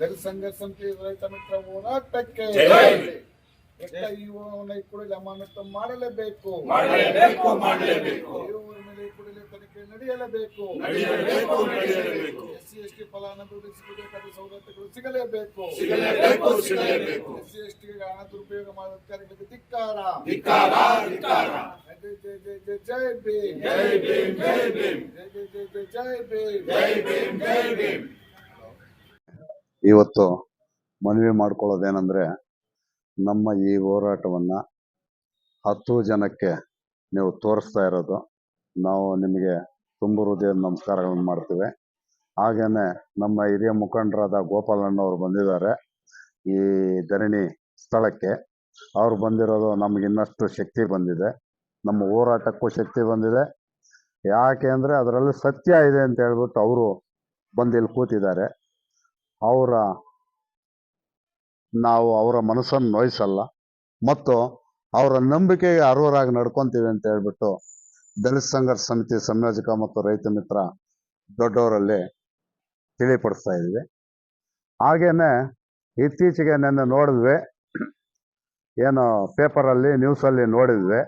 ದಲಿತ ಸಂಘರ್ಷ ಸಮಿತಿ ರೈತ ಮಿತ್ರ ಹೋರಾಟಕ್ಕೆ ಈ ಕೂಡಲೇ ಅಮಾನತು ಮಾಡಲೇಬೇಕು. ಮಾಡಲೇಬೇಕು ಮಾಡಲೇಬೇಕು. ಇವುಗಳ ಮೇಲೆ ಕೂಡಲೇ ತನಿಖೆ ನಡೆಯಲೇಬೇಕು. ನಡೆಯಲೇಬೇಕು ನಡೆಯಲೇಬೇಕು. ಫಲಾನುಭವಿ ಸಿಗಬೇಕಾದ ಸವಲತ್ತುಗಳು ಸಿಗಲೇಬೇಕು. ಸಿಗಲೇಬೇಕು ಎಸ್ಟಿ ಹಣ ದುರುಪಯೋಗ ಮಾಡುವ ಅಧಿಕಾರಿಗಳಿಗೆ ಧಿಕ್ಕಾರ. ಜೈ ಜೈ ಜೈ ಜೈ ಭೀಮ್. ಜೈ ಭೀಮ್ ಜೈ ಭೀಮ್. ಜೈ ಭೀಮ್. ಜೈ ಭೀಮ್ ಜೈ ಭೀಮ್. ಇವತ್ತು ಮನವಿ ಮಾಡ್ಕೊಳ್ಳೋದೇನೆಂದರೆ ನಮ್ಮ ಈ ಹೋರಾಟವನ್ನ ಹತ್ತು ಜನಕ್ಕೆ ನೀವು ತೋರಿಸ್ತಾ ಇರೋದು. ನಾವು ನಿಮಗೆ ತುಂಬ ಹೃದಯದ ನಮಸ್ಕಾರಗಳನ್ನು ಮಾಡ್ತೀವಿ. ಹಾಗೇನೆ ನಮ್ಮ ಹಿರಿಯ ಮುಖಂಡರಾದ ಗೋಪಾಲಣ್ಣವರು ಬಂದಿದ್ದಾರೆ ಈ ಧರಣಿ ಸ್ಥಳಕ್ಕೆ. ಅವ್ರು ಬಂದಿರೋದು ನಮ್ಗೆ ಇನ್ನಷ್ಟು ಶಕ್ತಿ ಬಂದಿದೆ. ನಮ್ಮ ಹೋರಾಟಕ್ಕೂ ಶಕ್ತಿ ಬಂದಿದೆ. ಯಾಕೆ ಅಂದರೆ ಅದರಲ್ಲಿ ಸತ್ಯ ಇದೆ ಅಂತ ಹೇಳ್ಬಿಟ್ಟು ಅವರು ಬಂದು ಇಲ್ಲಿ ಕೂತಿದ್ದಾರೆ. ಅವರ, ನಾವು ಅವರ ಮನಸ್ಸನ್ನು ನೋಯಿಸಲ್ಲ. ಮತ್ತು ಅವರ ನಂಬಿಕೆಗೆ ಅರ್ಹರಾಗಿ ನಡ್ಕೊಂತೀವಿ ಅಂತ ಹೇಳ್ಬಿಟ್ಟು ದಲಿತ ಸಂಘರ್ಷ ಸಮಿತಿ ಸಂಯೋಜಕ ಮತ್ತು ರೈತ ಮಿತ್ರ ದೊಡ್ಡವರಲ್ಲಿ ತಿಳಿಪಡಿಸ್ತಾ ಇದ್ವಿ ಹಾಗೇನೆ ಇತ್ತೀಚೆಗೆ ನಿನ್ನೆ ನೋಡಿದ್ವಿ, ಏನು ಪೇಪರಲ್ಲಿ, ನ್ಯೂಸಲ್ಲಿ ನೋಡಿದ್ವಿ.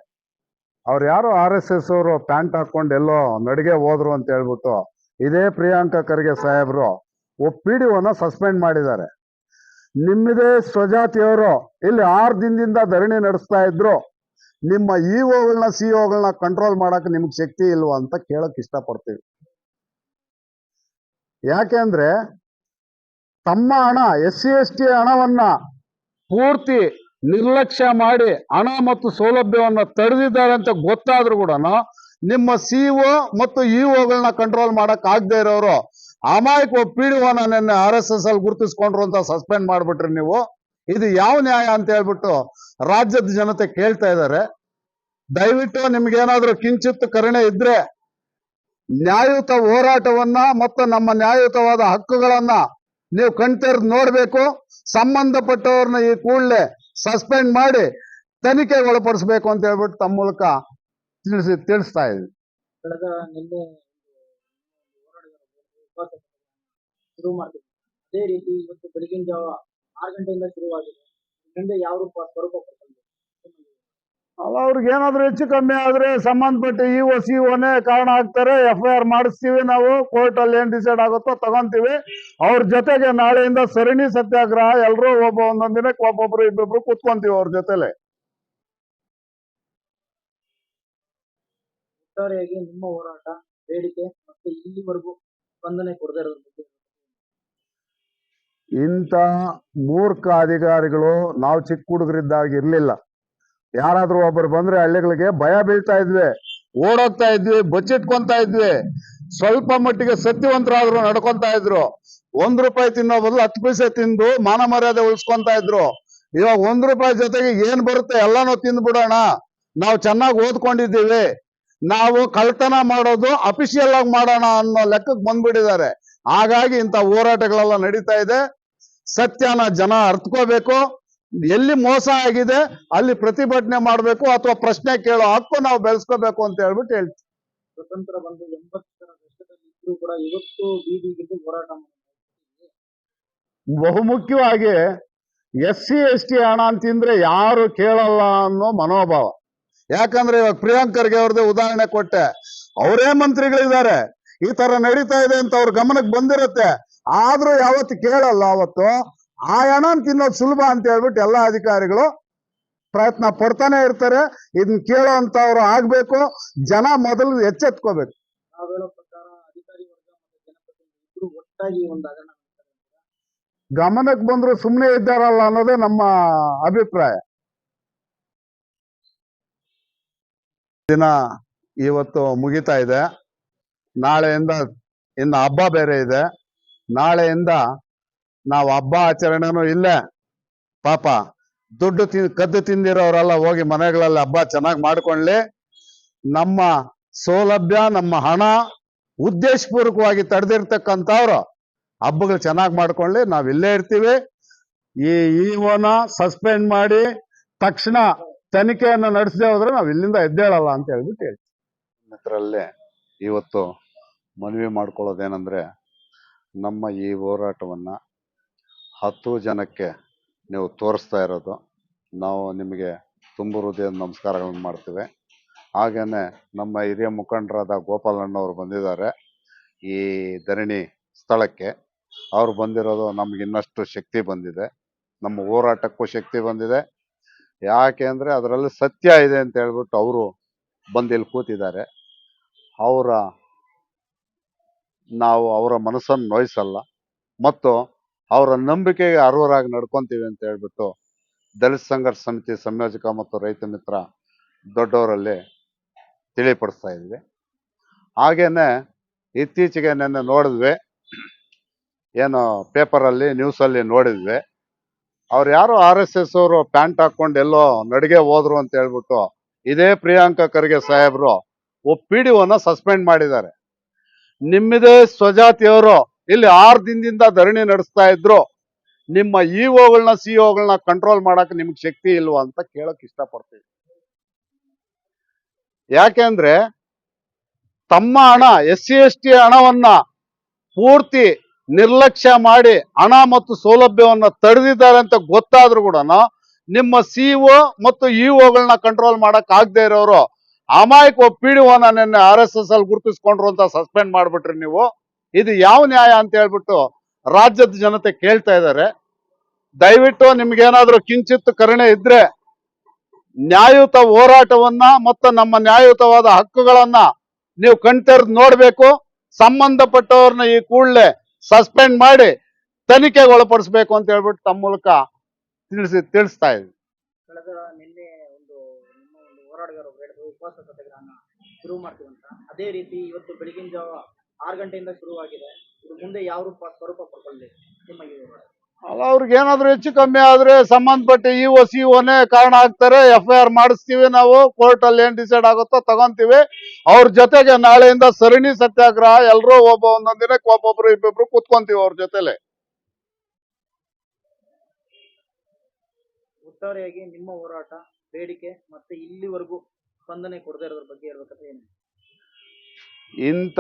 ಅವ್ರು ಯಾರೋ ಆರ್ ಎಸ್ ಎಸ್ ಅವರು ಪ್ಯಾಂಟ್ ಹಾಕೊಂಡು ಎಲ್ಲೋ ನಡಿಗೆ ಹೋದ್ರು ಅಂತ ಹೇಳ್ಬಿಟ್ಟು ಇದೇ ಪ್ರಿಯಾಂಕ ಖರ್ಗೆ ಸಾಹೇಬರು ಪಿ ಡಿ ಸಸ್ಪೆಂಡ್ ಮಾಡಿದ್ದಾರೆ. ನಿಮ್ಮದೇ ಸ್ವಜಾತಿಯವರು ಇಲ್ಲಿ ಆರು ದಿನದಿಂದ ಧರಣಿ ನಡೆಸ್ತಾ ಇದ್ರು. ನಿಮ್ಮ ಇ ಒಗಳನ್ನ, ಸಿ ಕಂಟ್ರೋಲ್ ಮಾಡಕ್ಕೆ ನಿಮ್ಗೆ ಶಕ್ತಿ ಇಲ್ವಾ ಅಂತ ಕೇಳಕ್ ಇಷ್ಟಪಡ್ತೀವಿ. ಯಾಕೆಂದ್ರೆ ತಮ್ಮ ಹಣ, ಎಸ್ ಸಿ ಎಸ್ ಟಿ ಹಣವನ್ನ ಪೂರ್ತಿ ನಿರ್ಲಕ್ಷ್ಯ ಮಾಡಿ ಹಣ ಮತ್ತು ಸೌಲಭ್ಯವನ್ನ ತಡೆದಿದ್ದಾರೆ ಅಂತ ಗೊತ್ತಾದ್ರೂ ಕೂಡ ನಿಮ್ಮ ಸಿಇಒ ಮತ್ತು ಇಒಗಳನ್ನ ಒಗಳನ್ನ ಕಂಟ್ರೋಲ್ ಮಾಡಕ್ ಆಗದೆ ಇರೋರು ಅಮಾಯಕ P D R S S ಅಲ್ಲಿ ಗುರುತಿಸ್ಕೊಂಡ್ರು ಅಂತ ಸಸ್ಪೆಂಡ್ ಮಾಡ್ಬಿಟ್ರಿ ನೀವು. ಇದು ಯಾವ ನ್ಯಾಯ ಅಂತ ಹೇಳ್ಬಿಟ್ಟು ರಾಜ್ಯದ ಜನತೆ ಕೇಳ್ತಾ ಇದ್ದಾರೆ. ದಯವಿಟ್ಟು ನಿಮ್ಗೇನಾದ್ರೂ ಕಿಂಚಿತ್ ಕರುಣೆ ಇದ್ರೆ ನ್ಯಾಯಯುತ ಹೋರಾಟವನ್ನ ಮತ್ತು ನಮ್ಮ ನ್ಯಾಯಯುತವಾದ ಹಕ್ಕುಗಳನ್ನ ನೀವು ಕಣ್ತೆರೆದು ನೋಡ್ಬೇಕು. ಸಂಬಂಧಪಟ್ಟವ್ರನ್ನ ಈ ಕೂಡಲೇ ಸಸ್ಪೆಂಡ್ ಮಾಡಿ ತನಿಖೆಗೆ ಒಳಪಡಿಸ್ಬೇಕು ಅಂತ ಹೇಳ್ಬಿಟ್ಟು ತಮ್ಮ ಮೂಲಕ ತಿಳಿಸಿ ತಿಳಿಸ್ತಾ ಇದ್ವಿ. ಶುರು ಮಾಡ್ತೀವಿ. ಅದೇ ರೀತಿ ಇವತ್ತು ಬೆಳಗಿನ ಜಾವ ಆರು ಗಂಟೆಯಿಂದ ಶುರುವಾಗಿದೆ. ಮುಂದೆ ಯಾವ ರೂಪ ಸ್ವರೂಪ ಅಲ್ಲ ಅವ್ರಿಗೆ ಏನಾದ್ರು ಹೆಚ್ಚು ಕಮ್ಮಿ ಆದ್ರೆ ಸಂಬಂಧಪಟ್ಟ ಇ ಒ ಸಿ ಒನೇ ಕಾರಣ ಆಗ್ತಾರೆ. ಎಫ್ ಐ ಆರ್ ಮಾಡಿಸ್ತೀವಿ ನಾವು. ಕೋರ್ಟ್ ಅಲ್ಲಿ ಏನ್ ಡಿಸೈಡ್ ಆಗುತ್ತೋ ತಗೊಂತೀವಿ. ಅವ್ರ ಜೊತೆಗೆ ನಾಳೆಯಿಂದ ಸರಣಿ ಸತ್ಯಾಗ್ರಹ. ಎಲ್ಲರೂ ಒಬ್ಬ ಒಂದೊಂದ್ ದಿನಕ್ಕೆ ಒಬ್ಬೊಬ್ರು ಇಬ್ಬೊಬ್ರು ಕೂತ್ಕೊಂತೀವಿ ಅವ್ರ ಜೊತೆಲೆ. ಒಟ್ಟಾರೆಯಾಗಿ ನಿಮ್ಮ ಹೋರಾಟ ಬೇಡಿಕೆ ಮತ್ತೆ ಇಲ್ಲಿವರೆಗೂ ಸ್ಪಂದನೆ ಕೊಡದೇ ಇರೋದ್ರ ಮೂರ್ಖ ಅಧಿಕಾರಿಗಳು ನಾವು ಚಿಕ್ಕ ಹುಡುಗರಿದ್ದಾಗ ಇರ್ಲಿಲ್ಲ. ಯಾರಾದ್ರೂ ಒಬ್ಬರು ಬಂದ್ರೆ ಹಳ್ಳಿಗಳಿಗೆ ಭಯ ಬೀಳ್ತಾ ಇದ್ವಿ, ಓಡೋಗ್ತಾ ಇದ್ವಿ, ಬಚ್ಚಿಟ್ಕೊಂತ ಇದ್ವಿ. ಸ್ವಲ್ಪ ಮಟ್ಟಿಗೆ ಸತ್ಯವಂತರಾದ್ರು ನಡ್ಕೊಂತ ಇದ್ರು. ಒಂದ್ ರೂಪಾಯಿ ತಿನ್ನೋ ಬದಲು ಹತ್ತು ಪೈಸೆ ತಿಂದು ಮಾನ ಮರ್ಯಾದೆ ಉಳಿಸ್ಕೊಂತ ಇದ್ರು. ಇವಾಗ ಒಂದ್ ರೂಪಾಯಿ ಜೊತೆಗೆ ಏನ್ ಬರುತ್ತೆ? ಎಲ್ಲಾನು ತಿಂದ್ಬಿಡೋಣ. ನಾವು ಚೆನ್ನಾಗಿ ಓದ್ಕೊಂಡಿದ್ದೀವಿ. ನಾವು ಕಳ್ತನ ಮಾಡೋದು ಅಫಿಷಿಯಲ್ ಆಗಿ ಮಾಡೋಣ ಅನ್ನೋ ಲೆಕ್ಕಕ್ಕೆ ಬಂದ್ಬಿಟ್ಟಿದ್ದಾರೆ. ಹಾಗಾಗಿ ಇಂಥ ಹೋರಾಟಗಳೆಲ್ಲ ನಡೀತಾ ಇದೆ. ಸತ್ಯನ ಜನ ಅರ್ಥಕೋಬೇಕು ಎಲ್ಲಿ ಮೋಸ ಆಗಿದೆ ಅಲ್ಲಿ ಪ್ರತಿಭಟನೆ ಮಾಡಬೇಕು ಅಥವಾ ಪ್ರಶ್ನೆ ಕೇಳೋ ಹಕ್ಕು ನಾವು ಬೆಳೆಸ್ಕೋಬೇಕು ಅಂತ ಹೇಳ್ಬಿಟ್ಟು ಹೇಳ್ತೀವಿ. ಸ್ವತಂತ್ರ ಬಂದು ಇದ್ರೂ ಕೂಡ ಇವತ್ತು ಬೀದಿಗಿದ್ದು ಹೋರಾಟ ಬಹುಮುಖ್ಯವಾಗಿ ಎಸ್ ಸಿ ಎಸ್ ಟಿ ಹಣ ಅಂತಂದ್ರೆ ಯಾರು ಕೇಳಲ್ಲ ಅನ್ನೋ ಮನೋಭಾವ. ಯಾಕಂದ್ರೆ ಇವಾಗ ಪ್ರಿಯಾಂಕರ್ಗೆ ಅವ್ರದ್ದು ಉದಾಹರಣೆ ಕೊಟ್ಟೆ. ಅವರೇ ಮಂತ್ರಿಗಳಿದ್ದಾರೆ. ಈ ತರ ನಡೀತಾ ಇದೆ ಅಂತ ಅವ್ರ ಗಮನಕ್ಕೆ ಬಂದಿರುತ್ತೆ. ಆದ್ರೂ ಯಾವತ್ತು ಕೇಳಲ್ಲ ಅವತ್ತು. ಆ ಹಣ ತಿನ್ನೋದು ಸುಲಭ ಅಂತ ಹೇಳ್ಬಿಟ್ಟು ಎಲ್ಲಾ ಅಧಿಕಾರಿಗಳು ಪ್ರಯತ್ನ ಪಡ್ತಾನೆ ಇರ್ತಾರೆ. ಇದನ್ನ ಕೇಳೋಂತವ್ರು ಆಗ್ಬೇಕು. ಜನ ಮೊದಲು ಎಚ್ಚೆತ್ಕೋಬೇಕು. ಗಮನಕ್ಕೆ ಬಂದ್ರು ಸುಮ್ಮನೆ ಇದ್ದಾರಲ್ಲ ಅನ್ನೋದೇ ನಮ್ಮ ಅಭಿಪ್ರಾಯ. ದಿನ ಇವತ್ತು ಮುಗಿತಾ ಇದೆ. ನಾಳೆಯಿಂದ ಇನ್ನು ಹಬ್ಬ ಬೇರೆ ಇದೆ. ನಾಳೆಯಿಂದ ನಾವು ಹಬ್ಬ ಆಚರಣೆನೂ ಇಲ್ಲೇ ಪಾಪ ದುಡ್ಡು ತಿ ಕದ್ದು ತಿಂದಿರೋರೆಲ್ಲ ಹೋಗಿ ಮನೆಗಳಲ್ಲಿ ಹಬ್ಬ ಚೆನ್ನಾಗಿ ಮಾಡ್ಕೊಳ್ಳಿ ನಮ್ಮ ಸೌಲಭ್ಯ, ನಮ್ಮ ಹಣ ಉದ್ದೇಶಪೂರ್ವಕವಾಗಿ ತಡೆದಿರ್ತಕ್ಕಂಥವ್ರು ಹಬ್ಬಗಳು ಚೆನ್ನಾಗಿ ಮಾಡ್ಕೊಳ್ಳಿ ನಾವು ಇಲ್ಲೇ ಇರ್ತೀವಿ. ಈ ಇಒನ ಸಸ್ಪೆಂಡ್ ಮಾಡಿ ತಕ್ಷಣ ತನಿಖೆಯನ್ನು ನಡೆಸದೆ ಹೋದ್ರೆ ನಾವು ಇಲ್ಲಿಂದ ಎದ್ದೇಳಲ್ಲ ಅಂತ ಹೇಳ್ಬಿಟ್ಟು ಹೇಳ್ತೀವಿ. ಇವತ್ತು ಮನವಿ ಮಾಡ್ಕೊಳ್ಳೋದೇನೆಂದರೆ, ನಮ್ಮ ಈ ಹೋರಾಟವನ್ನ ಹತ್ತು ಜನಕ್ಕೆ ನೀವು ತೋರಿಸ್ತಾ ಇರೋದು. ನಾವು ನಿಮಗೆ ತುಂಬ ಹೃದಯದ ನಮಸ್ಕಾರಗಳನ್ನು ಮಾಡ್ತೇವೆ. ಹಾಗೆಯೇ ನಮ್ಮ ಹಿರಿಯ ಮುಖಂಡರಾದ ಗೋಪಾಲಣ್ಣವರು ಬಂದಿದ್ದಾರೆ ಈ ಧರಣಿ ಸ್ಥಳಕ್ಕೆ. ಅವ್ರು ಬಂದಿರೋದು ನಮ್ಗೆ ಇನ್ನಷ್ಟು ಶಕ್ತಿ ಬಂದಿದೆ. ನಮ್ಮ ಹೋರಾಟಕ್ಕೂ ಶಕ್ತಿ ಬಂದಿದೆ. ಯಾಕೆ ಅಂದರೆ ಅದರಲ್ಲಿ ಸತ್ಯ ಇದೆ ಅಂತ ಹೇಳ್ಬಿಟ್ಟು ಅವರು ಬಂದು ಇಲ್ಲಿ ಕೂತಿದ್ದಾರೆ. ಅವರ ನಾವು ಅವರ ಮನಸ್ಸನ್ನು ನೋಯಿಸಲ್ಲ. ಮತ್ತು ಅವರ ನಂಬಿಕೆಗೆ ಅರ್ಹರಾಗಿ ನಡ್ಕೊತೀವಿ ಅಂತ ಹೇಳ್ಬಿಟ್ಟು ದಲಿತ ಸಂಘರ್ಷ ಸಮಿತಿ ಸಂಯೋಜಕ ಮತ್ತು ರೈತ ಮಿತ್ರ ದೊಡ್ಡವರಲ್ಲಿ ತಿಳಿಪಡಿಸ್ತಾ ಇದ್ವಿ. ಹಾಗೇನೆ ಇತ್ತೀಚೆಗೆ ನಿನ್ನೆ ನೋಡಿದ್ವಿ. ಏನು ಪೇಪರಲ್ಲಿ, ನ್ಯೂಸಲ್ಲಿ ನೋಡಿದ್ವಿ. ಅವ್ರು ಯಾರು ಆರ್ ಎಸ್ ಎಸ್ ಅವರು ಪ್ಯಾಂಟ್ ಹಾಕೊಂಡು ಎಲ್ಲೋ ನಡಿಗೆ ಹೋದ್ರು ಅಂತ ಹೇಳ್ಬಿಟ್ಟು ಇದೇ ಪ್ರಿಯಾಂಕಾ ಖರ್ಗೆ ಸಾಹೇಬ್ರು ಒ ಪಿ ಡಿ ಸಸ್ಪೆಂಡ್ ಮಾಡಿದ್ದಾರೆ. ನಿಮ್ಮದೇ ಸ್ವಜಾತಿಯವರು ಇಲ್ಲಿ ಆರು ದಿನದಿಂದ ಧರಣಿ ನಡೆಸ್ತಾ ಇದ್ರು. ನಿಮ್ಮ ಇಒಗಳನ್ನ ಸಿಇಒಗಳನ್ನ ಕಂಟ್ರೋಲ್ ಮಾಡಕ್ ನಿಮ್ಗೆ ಶಕ್ತಿ ಇಲ್ವಾ ಅಂತ ಕೇಳಕ್ ಇಷ್ಟಪಡ್ತೀವಿ ಯಾಕೆಂದ್ರೆ ತಮ್ಮ ಹಣ, ಎಸ್ ಸಿ, ಎಸ್ ಟಿ ಹಣವನ್ನ ಪೂರ್ತಿ ನಿರ್ಲಕ್ಷ್ಯ ಮಾಡಿ ಹಣ ಮತ್ತು ಸೌಲಭ್ಯವನ್ನು ತಡೆದಿದ್ದಾರೆ ಅಂತ ಗೊತ್ತಾದ್ರೂ ಕೂಡ ನಿಮ್ಮ ಸಿಇಒ ಮತ್ತು ಇಒಗಳನ್ನ ಕಂಟ್ರೋಲ್ ಮಾಡಕ್ ಆಗದೆ ಇರೋರು ಅಮಾಯಕ ಪಿ ಡಿ ನಿನ್ನೆ ಆರ್ ಎಸ್ ಎಸ್ ಅಲ್ಲಿ ಗುರುತಿಸ್ಕೊಂಡ್ರು ಅಂತ ಸಸ್ಪೆಂಡ್ ಮಾಡ್ಬಿಟ್ರಿ ನೀವು. ಇದು ಯಾವ ನ್ಯಾಯ ಅಂತ ಹೇಳ್ಬಿಟ್ಟು ರಾಜ್ಯದ ಜನತೆ ಕೇಳ್ತಾ ಇದ್ದಾರೆ. ದಯವಿಟ್ಟು ನಿಮ್ಗೇನಾದ್ರೂ ಕಿಂಚಿತ್ ಕರುಣೆ ಇದ್ರೆ ನ್ಯಾಯಯುತ ಹೋರಾಟವನ್ನ ಮತ್ತು ನಮ್ಮ ನ್ಯಾಯಯುತವಾದ ಹಕ್ಕುಗಳನ್ನ ನೀವು ಕಣ್ತೆರೆದು ನೋಡ್ಬೇಕು. ಸಂಬಂಧಪಟ್ಟವ್ರನ್ನ ಈ ಕೂಡಲೇ ಸಸ್ಪೆಂಡ್ ಮಾಡಿ ತನಿಖೆಗೆ ಒಳಪಡಿಸಬೇಕು ಅಂತ ಹೇಳ್ಬಿಟ್ಟು ತಮ್ಮ ಮೂಲಕ ತಿಳಿಸಿ, ತಿಳಿಸ್ತಾ ಇದ್ವಿ. ಅದೇ ರೀತಿ ಇವತ್ತು ಬೆಳಗಿನ ಜಾವ ಆರು ಗಂಟೆಯಿಂದ ಶುರುವಾಗಿದೆ. ಮುಂದೆ ಯಾವ ರೂಪ, ಸ್ವರೂಪ ಪಡ್ಕೊಳ್ಳಿ ಹೋರಾಟ ಅಲ್ಲ ಅವ್ರಿಗೆ ಏನಾದ್ರು ಹೆಚ್ಚು ಕಮ್ಮಿ ಆದ್ರೆ ಸಂಬಂಧಪಟ್ಟ ಇ ಒ ಸಿ ಒನೇ ಕಾರಣ ಆಗ್ತಾರೆ ಎಫ್ ಐ ಆರ್ ಮಾಡಿಸ್ತೀವಿ ನಾವು ಕೋರ್ಟ್ ಅಲ್ಲಿ ಏನ್ ಡಿಸೈಡ್ ಆಗುತ್ತೋ ತಗೊಂತೀವಿ. ಅವ್ರ ಜೊತೆಗೆ ನಾಳೆಯಿಂದ ಸರಣಿ ಸತ್ಯಾಗ್ರಹ ಎಲ್ಲರೂ ಒಬ್ಬ ಒಂದೊಂದ್ ದಿನಕ್ಕೆ ಒಬ್ಬೊಬ್ರು ಇಬ್ಬಿಬ್ರು ಕೂತ್ಕೊಂತೀವಿ ಅವ್ರ ಜೊತೆಲೆ. ಒಟ್ಟಾರೆಯಾಗಿ ನಿಮ್ಮ ಹೋರಾಟ ಬೇಡಿಕೆ ಮತ್ತೆ ಇಲ್ಲಿವರೆಗೂ ಸ್ಪಂದನೆ ಕೊಡದೇ ಇರೋದ್ರ ಬಗ್ಗೆ ಹೇಳ್ಬೇಕಂದ್ರೆ ಏನು? ಇಂಥ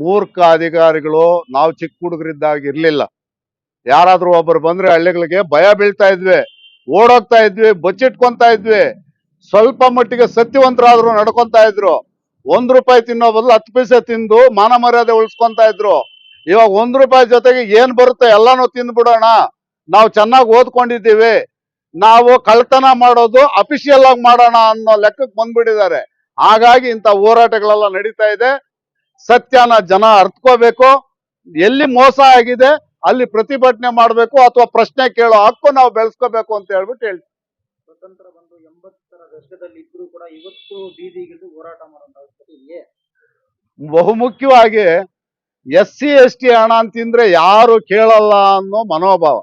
ಮೂರ್ಖ ಅಧಿಕಾರಿಗಳು ನಾವು ಚಿಕ್ಕ ಹುಡುಗರಿದ್ದಾಗ ಇರ್ಲಿಲ್ಲ ಯಾರಾದ್ರೂ ಒಬ್ಬರು ಬಂದ್ರೆ ಹಳ್ಳಿಗಳಿಗೆ ಭಯ ಬೀಳ್ತಾ ಇದ್ವಿ, ಓಡೋಗ್ತಾ ಇದ್ವಿ, ಬಚ್ಚಿಟ್ಕೊಂತಾ ಇದ್ವಿ. ಸ್ವಲ್ಪ ಮಟ್ಟಿಗೆ ಸತ್ಯವಂತರಾದ್ರು ನಡ್ಕೊಂತಾ ಇದ್ರು. ಒಂದ್ ರೂಪಾಯಿ ತಿನ್ನೋ ಬದಲು ಹತ್ತು ಪೈಸೆ ತಿಂದು ಮಾನ ಮರ್ಯಾದೆ ಉಳಿಸ್ಕೊಂತಾ ಇದ್ರು. ಇವಾಗ ಒಂದ್ ರೂಪಾಯಿ ಜೊತೆಗೆ ಏನ್ ಬರುತ್ತೆ ಎಲ್ಲಾನು ತಿಂದ್ಬಿಡೋಣ. ನಾವು ಚೆನ್ನಾಗಿ ಓದ್ಕೊಂಡಿದ್ದೀವಿ. ನಾವು ಕಳ್ತನ ಮಾಡೋದು ಅಫಿಷಿಯಲ್ ಆಗಿ ಮಾಡೋಣ ಅನ್ನೋ ಲೆಕ್ಕಕ್ಕೆ ಬಂದ್ಬಿಟ್ಟಿದ್ದಾರೆ. ಹಾಗಾಗಿ ಇಂಥ ಹೋರಾಟಗಳೆಲ್ಲ ನಡೀತಾ ಇದೆ. ಸತ್ಯನ ಜನ ಅರ್ತ್ಕೋಬೇಕು. ಎಲ್ಲಿ ಮೋಸ ಆಗಿದೆ ಅಲ್ಲಿ ಪ್ರತಿಭಟನೆ ಮಾಡಬೇಕು ಅಥವಾ ಪ್ರಶ್ನೆ ಕೇಳೋ ಹಕ್ಕು ನಾವು ಬೆಳೆಸ್ಕೋಬೇಕು ಅಂತ ಹೇಳ್ಬಿಟ್ಟು ಹೇಳ್ತೀವಿ. ಸ್ವತಂತ್ರ ಬಂದು ಎಂಬತ್ತರ ದಶಕದಲ್ಲಿ ಇದ್ರೂ ಕೂಡ ಇವತ್ತು ಬೀದಿಗಿಳಿದು ಹೋರಾಟ ಬಹುಮುಖ್ಯವಾಗಿ ಎಸ್ ಸಿ ಎಸ್ ಟಿ ಹಣ ಅಂತಿಂದ್ರೆ ಯಾರು ಕೇಳಲ್ಲ ಅನ್ನೋ ಮನೋಭಾವ.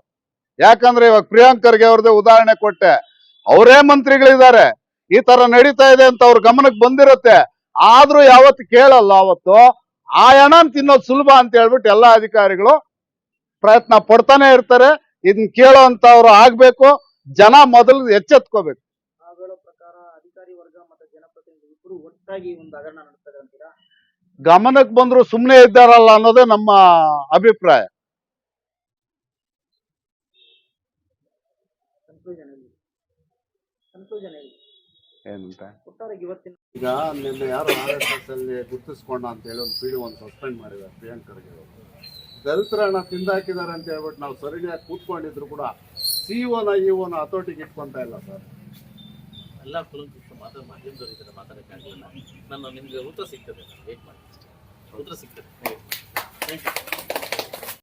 ಯಾಕಂದ್ರೆ ಇವಾಗ ಪ್ರಿಯಾಂಕರ್ಗೆ ಅವ್ರದ್ದೇ ಉದಾಹರಣೆ ಕೊಟ್ಟೆ. ಅವರೇ ಮಂತ್ರಿಗಳಿದ್ದಾರೆ. ಈ ತರ ನಡೀತಾ ಇದೆ ಅಂತ ಅವ್ರ ಗಮನಕ್ಕೆ ಬಂದಿರುತ್ತೆ. ಆದ್ರೂ ಯಾವತ್ತು ಕೇಳಲ್ಲ ಅವತ್ತು. ಆ ಹಣ ತಿನ್ನೋದು ಸುಲಭ ಅಂತ ಹೇಳ್ಬಿಟ್ಟು ಎಲ್ಲಾ ಅಧಿಕಾರಿಗಳು ಪ್ರಯತ್ನ ಪಡ್ತಾನೆ ಇರ್ತಾರೆ. ಇದನ್ನ ಕೇಳೋ ಅಂತವ್ರು ಆಗ್ಬೇಕು. ಜನ ಮೊದಲು ಎಚ್ಚೆತ್ಕೋಬೇಕು. ನಾವು ಹೇಳೋ ಪ್ರಕಾರ ಅಧಿಕಾರಿ ವರ್ಗ ಮತ್ತೆ ಜನಪ್ರತಿನಿಧಿ ಇಬ್ಬರು ಒಟ್ಟಾಗಿ ಒಂದು ಹಗರಣ ನಡೆಸ್ತಾರೆ ಅಂತೀರಾ? ಗಮನಕ್ಕೆ ಬಂದ್ರು ಸುಮ್ಮನೆ ಇದ್ದಾರಲ್ಲ ಅನ್ನೋದೇ ನಮ್ಮ ಅಭಿಪ್ರಾಯ. ಈಗ ನಿನ್ನೆ ಯಾರು ಆರ್ ಎಸ್ ಎಸ್ ಅಲ್ಲಿ ಗುರುತಿಸ್ಕೊಂಡ ಅಂತ ಹೇಳಿ ಒಂದು ಪೀಡಿ ಒಂದು ಸಸ್ಪೆಂಡ್ ಮಾಡಿದ್ದಾರೆ ಪ್ರಿಯಾಂಕ್ ಖರ್ಗೆ ಅವರು. ದಲಿತರ ಹಣ ತಿಂದಾಕಿದ್ದಾರೆ ಅಂತ ಹೇಳ್ಬಿಟ್ಟು ನಾವು ಸರಿಯಾಗಿ ಕೂತ್ಕೊಂಡಿದ್ರು ಕೂಡ ಸಿ ಓನ ಇ ಓನ ಹತೋಟಿಗೆ ಇಟ್ಕೊತಾ ಇಲ್ಲ ಸರ್. ಎಲ್ಲ ಕುಲಂಕುಷ ಮಾತಾಡ ಮಹೇಂದ್ರ ಮಾತಾಡೋಕ್ಕಾಗಲಿಲ್ಲ. ನಾನು ನಿಮಗೆ ಉತ್ತರ ಸಿಗ್ತದೆ. ನಾನು ವೇಟ್ ಮಾಡಿ ಉತ್ತರ ಸಿಗ್ತದೆ. Thank you